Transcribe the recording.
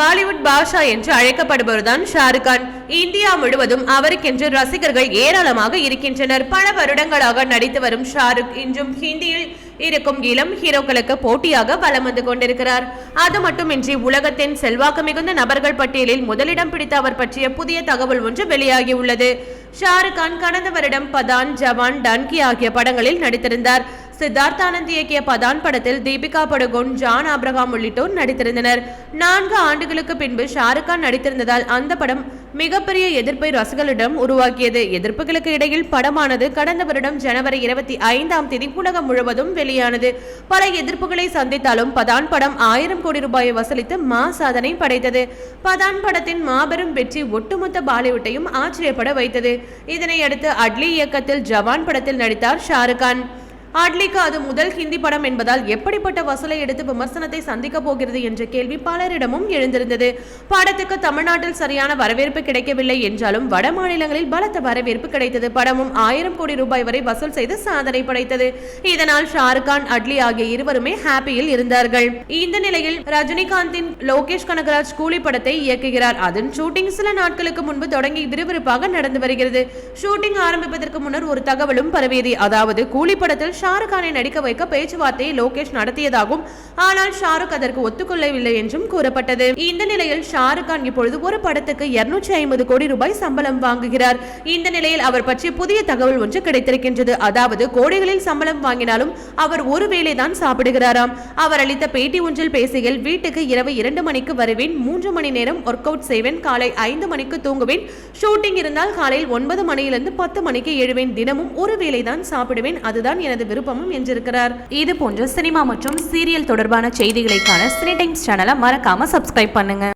பாலிவுட் பாஷா என்று அழைக்கப்படுபவர்தான் ஷாருக்கான் இந்தியா முழுவதும் அவருக்கென்று ரசிகர்கள் ஏராளமாக இருக்கின்றனர். பல வருடங்களாக நடித்து வரும் ஷாருக் இன்றும் ஹிந்தியில் இருக்கும் இளம் ஹீரோக்களுக்கு போட்டியாக வலம் வந்து கொண்டிருக்கிறார். அது மட்டுமின்றி உலகத்தின் செல்வாக்கு மிகுந்த நபர்கள் பட்டியலில் முதலிடம் பிடித்த அவர் பற்றிய புதிய தகவல் ஒன்று வெளியாகியுள்ளது. ஷாருக்கான் கடந்த வருடம் பதான் ஜவான் டன்கி ஆகிய படங்களில் நடித்திருந்தார். சித்தார்த் ஆனந்த் இயக்கிய பதான் படத்தில் தீபிகா படுகோன் ஜான் ஆப்ரஹாம் உள்ளிட்டோர் நடித்திருந்தனர். நான்கு ஆண்டுகளுக்கு பின்பு ஷாருக் கான் நடித்திருந்ததால் அந்த படம் மிகப்பெரிய எதிர்ப்பை ரசிகர்களிடம் உருவாக்கியது. எதிர்ப்புகளுக்கு இடையில் படமானது கடந்த வருடம் ஜனவரி இருபத்தி ஐந்தாம் தேதி உலகம் முழுவதும் வெளியானது. பல எதிர்ப்புகளை சந்தித்தாலும் பதான் படம் ஆயிரம் கோடி ரூபாயை வசூலித்து மா சாதனை படைத்தது. பதான் படத்தின் மாபெரும் வெற்றி ஒட்டுமொத்த பாலிவுட்டையும் ஆச்சரியப்பட வைத்தது. இதனையடுத்து அட்லி இயக்கத்தில் ஜவான் படத்தில் நடித்தார் ஷாருக் கான். அட்லிக்கு அது முதல் ஹிந்தி படம் என்பதால் எப்படிப்பட்ட வசூலை எடுத்து விமர்சனத்தை சந்திக்க போகிறது என்ற கேள்வி பலரிடமும் எழுந்திருந்தது. படத்துக்கு தமிழ்நாட்டில் சரியான வரவேற்பு கிடைக்கவில்லை என்றாலும் வட மாநிலங்களில் பலத்த வரவேற்பு கிடைத்தது. படமும் ஆயிரம் கோடி ரூபாய் வரை வசூல் செய்து சாதனை படைத்தது. இதனால் ஷாருக்கான் அட்லி ஆகிய இருவருமே ஹாப்பியில் இருந்தார்கள். இந்த நிலையில் ரஜினிகாந்தின் லோகேஷ் கனகராஜ் கூலி படத்தை இயக்குகிறார். அதன் ஷூட்டிங் சில நாட்களுக்கு முன்பு தொடங்கி விறுவிறுப்பாக நடந்து வருகிறது. ஷூட்டிங் ஆரம்பிப்பதற்கு முன்னர் ஒரு தகவலும் பரவியது. அதாவது கூலி படத்தில் ஷாருக் கானை நடிக்க வைக்க பேச்சுவார்த்தையை லோகேஷ் நடத்தியதாகவும் ஆனால் ஷாருக் அதற்கு ஒத்துக்கொள்ளவில்லை என்றும் கூறப்பட்டது. இந்த நிலையில் ஷாருக் கான் இப்பொழுது ஒரு படத்துக்கு இருநூற்றி ஐம்பது கோடி ரூபாய் சம்பளம் வாங்குகிறார். இந்த நிலையில் அவர் பற்றி புதிய தகவல் ஒன்று கிடைத்திருக்கின்றது. அதாவது கோடிகளில் சம்பளம் வாங்கினாலும் அவர் ஒரு தான் சாப்பிடுகிறாராம். அவர் அளித்த பேட்டி ஒன்றில் பேசுகையில் வீட்டுக்கு இரவு இரண்டு மணிக்கு வருவேன் மூன்று மணி நேரம் ஒர்க் அவுட் செய்வேன் காலை ஐந்து மணிக்கு தூங்குவேன் ஷூட்டிங் இருந்தால் காலையில் ஒன்பது மணியிலிருந்து பத்து மணிக்கு எழுவேன் தினமும் ஒரு வேளை தான் சாப்பிடுவேன் அதுதான் எனது விருப்பமும் என்றிருக்கிறார். இது போன்ற சினிமா மற்றும் சீரியல் தொடர்பான செய்திகளைக்கான சினி டைம்ஸ் சேனலை மறக்காம சப்ஸ்கிரைப் பண்ணுங்க.